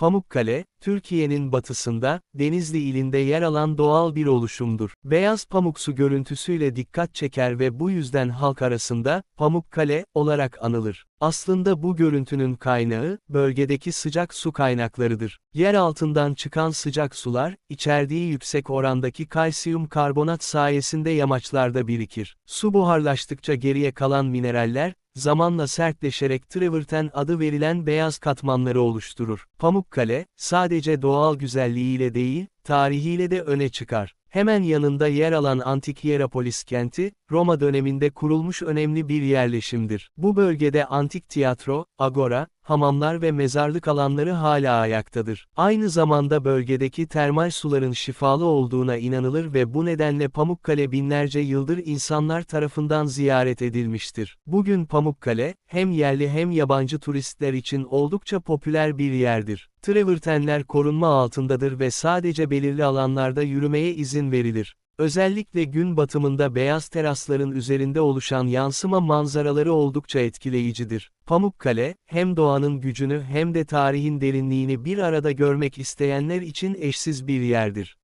Pamukkale, Türkiye'nin batısında, Denizli ilinde yer alan doğal bir oluşumdur. Beyaz pamuksu görüntüsüyle dikkat çeker ve bu yüzden halk arasında, Pamukkale, olarak anılır. Aslında bu görüntünün kaynağı, bölgedeki sıcak su kaynaklarıdır. Yer altından çıkan sıcak sular, içerdiği yüksek orandaki kalsiyum karbonat sayesinde yamaçlarda birikir. Su buharlaştıkça geriye kalan mineraller, zamanla sertleşerek traverten adı verilen beyaz katmanları oluşturur. Pamukkale, sadece doğal güzelliğiyle değil, tarihiyle de öne çıkar. Hemen yanında yer alan antik Hierapolis kenti, Roma döneminde kurulmuş önemli bir yerleşimdir. Bu bölgede antik tiyatro, agora, hamamlar ve mezarlık alanları hala ayaktadır. Aynı zamanda bölgedeki termal suların şifalı olduğuna inanılır ve bu nedenle Pamukkale binlerce yıldır insanlar tarafından ziyaret edilmiştir. Bugün Pamukkale, hem yerli hem yabancı turistler için oldukça popüler bir yerdir. Travertenler korunma altındadır ve sadece belirli alanlarda yürümeye izin verilir. Özellikle gün batımında beyaz terasların üzerinde oluşan yansıma manzaraları oldukça etkileyicidir. Pamukkale, hem doğanın gücünü hem de tarihin derinliğini bir arada görmek isteyenler için eşsiz bir yerdir.